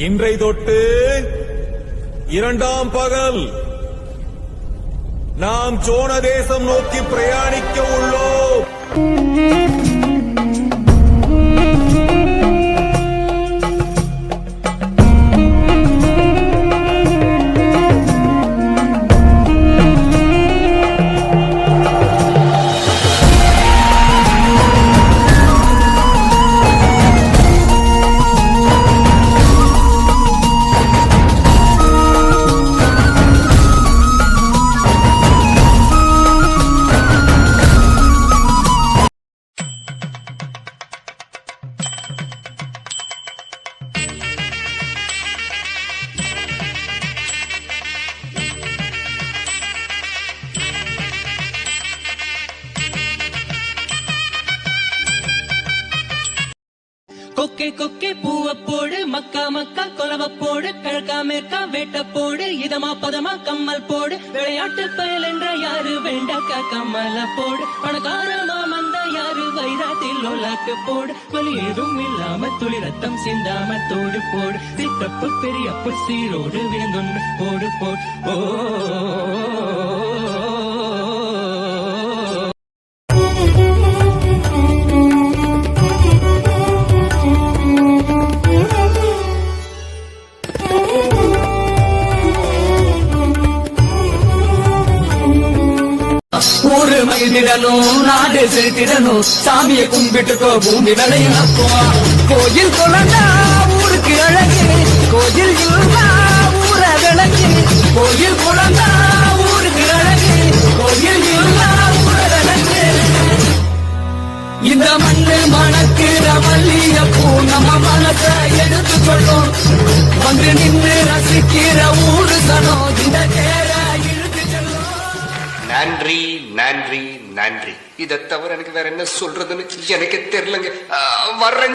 இன்றை தொட்டு இரண்டாம் பகல் நாம் சோன தேசம் நோக்கி பிரயாணிக்க கொக்கே கொக்கே பூவ போடு மக்கா மக்கா கொலவ போடு கிழக்கா மேற்கா வேட்ட போடு இதமா பதமா கம்மல் போடு விளையாட்டு பயல் என்ற யாரு வேண்டாக்கா கம்மல போடு. பணக்காரமா மந்த யாரு வைராத்தில் லோலாக்கு போடு. வலி ஏதும் இல்லாம துளி ரத்தம் சிந்தாம தோடு போடு. சித்தப்பு பெரியப்பு சீரோடு விழுந்தொன்று போடு போடு. ஓ ஊரு மகிழ்ந்திடணும் நாடு செலுத்திடணும் சாமியை கும்பிட்டுக்கோ பூமி விளையினப்போ கோயில் குழந்தா ஊருக்கு அழகு. கோயில் இருந்தா ஊர விளக்கு. கோயில் குழந்தா ஊருக்கு அழகு. கோயில் இருந்தா ஊர விளக்கு. இந்த மண்ணு மணக்கிற மல்லியப்பூ நம்ம மனசை எடுத்துக்கொள்ளும். வந்து நின்று ரசிக்கிற ஊரு சனோ இந்த நன்றி நன்றி நன்றி. இதை தவிர எனக்கு வேற என்ன சொல்றதுன்னு எனக்கு தெரியலங்க. ஆ, வர்றேங்க.